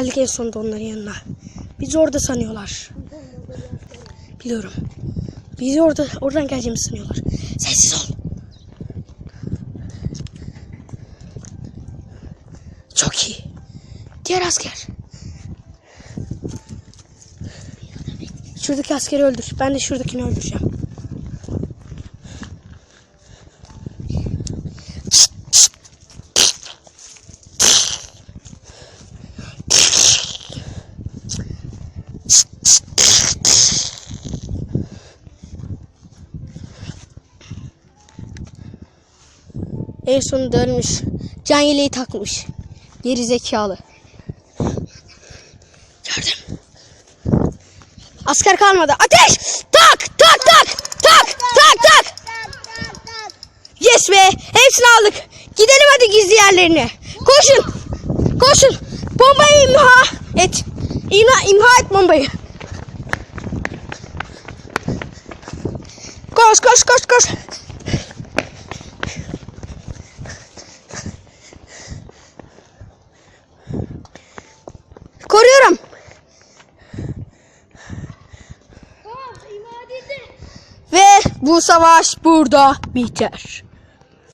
geldik en sonunda onların yanına. Bizi orada sanıyorlar. Biliyorum. Bizi orada oradan geleceğimizi sanıyorlar. Sessiz ol. Çok iyi. Diğer asker. Şuradaki askeri öldür. Ben de şuradakini öldüreceğim. En sonunda ölmüş. Can yeleği takmış. Geri zekalı. Gördüm. Asker kalmadı. Ateş! Tak! Tak tak! Tak! Tak tak! Yes be! Hepsini aldık. Gidelim hadi gizli yerlerine. Koşun! Koşun! Bombayı imha et. İmha, imha et bombayı. Koş koş koş koş. Koruyorum. Tamam. Ve bu savaş burada biter.